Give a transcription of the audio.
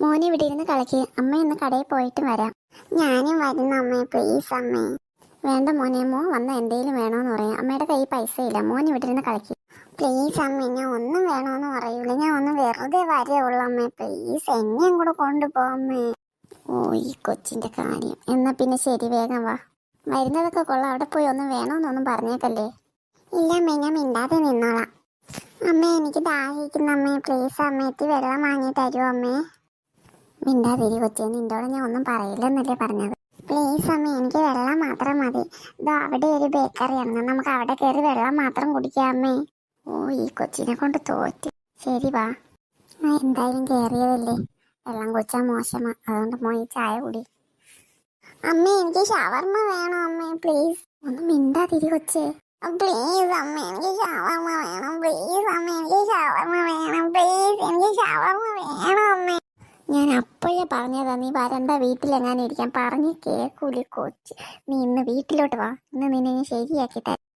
മോനെ ഇവിടെ ഇരുന്ന് കളിക്ക്. അമ്മ ഇന്ന് കടയിൽ പോയിട്ട് വരാം. ഞാനും വരുന്ന അമ്മേ പ്ലീസ് അമ്മേ. വേണ്ട മോനെ മോൻ വന്ന എന്തെങ്കിലും വേണോന്ന് പറയാം. അമ്മയുടെ കയ്യിൽ പൈസ ഇല്ല മോൻ ഇവിടെ ഇരുന്ന് കളിക്ക്. പ്ലീസ് അമ്മ ഞാൻ ഒന്നും വേണോന്ന് പറയൂല. ഞാൻ ഒന്ന് വെറുതെ വരെയുള്ളൂ അമ്മേ. പ്ലീസ് എന്നെയും കൂടെ കൊണ്ടുപോകമ്മേ ഓ ഈ കൊച്ചിന്റെ കാര്യം. എന്നാ പിന്നെ ശരി വേഗം വാ. വരുന്നതൊക്കെ കൊള്ളാം. അവിടെ പോയി ഒന്നും വേണോന്നൊന്നും പറഞ്ഞേക്കല്ലേ. ഇല്ല അമ്മേ ഞാൻ മിണ്ടാതെ നിന്നോളാം. അമ്മേ എനിക്ക് ദാഹിക്കുന്ന അമ്മേ. പ്ലീസ് അമ്മ എത്തി വെള്ളം വാങ്ങി തരുമോ അമ്മേ? മിണ്ടാതിരി കൊച്ചേ നിന്നോട് ഞാൻ ഒന്നും പറയില്ലെന്നല്ലേ പറഞ്ഞത്. പ്ലീസ് അമ്മ എനിക്ക് വെള്ളം മാത്രം മതി. ഇതോ അവിടെ ഒരു ബേക്കറി അമ്മ നമുക്ക് അവിടെ കയറി വെള്ളം മാത്രം കുടിക്കാം അമ്മേ. ഓ ഈ കൊച്ചിനെ കൊണ്ട് തോറ്റ്. ശരി വാ. ആ എന്തായാലും കയറിയതല്ലേ. വെള്ളം കുടിച്ചാൽ മോശമാ. അതുകൊണ്ട് പോയി ചായ കുടി. അമ്മ എനിക്ക് ഷവർമ വേണം അമ്മേ പ്ലീസ് ഒന്ന് മിണ്ടാതിരി കൊച്ചേ. പ്ലീസ് അമ്മ എനിക്ക് ഷവർമ വേണം. പ്ലീസ് അമ്മ എനിക്ക് ഷവർമ വേണം. പ്ലീസ് എനിക്ക് ഞാൻ അപ്പോഴേ പറഞ്ഞതാ നീ വരണ്ട വീട്ടിലെങ്ങാനും ഇരിക്കാൻ പറഞ്ഞ് കേൾക്കൂലി കൊച്ച്. നീ ഇന്ന് വീട്ടിലോട്ട് വാ. ഇന്ന് നിന്നെ ഞാൻ ശരിയാക്കി തരാം.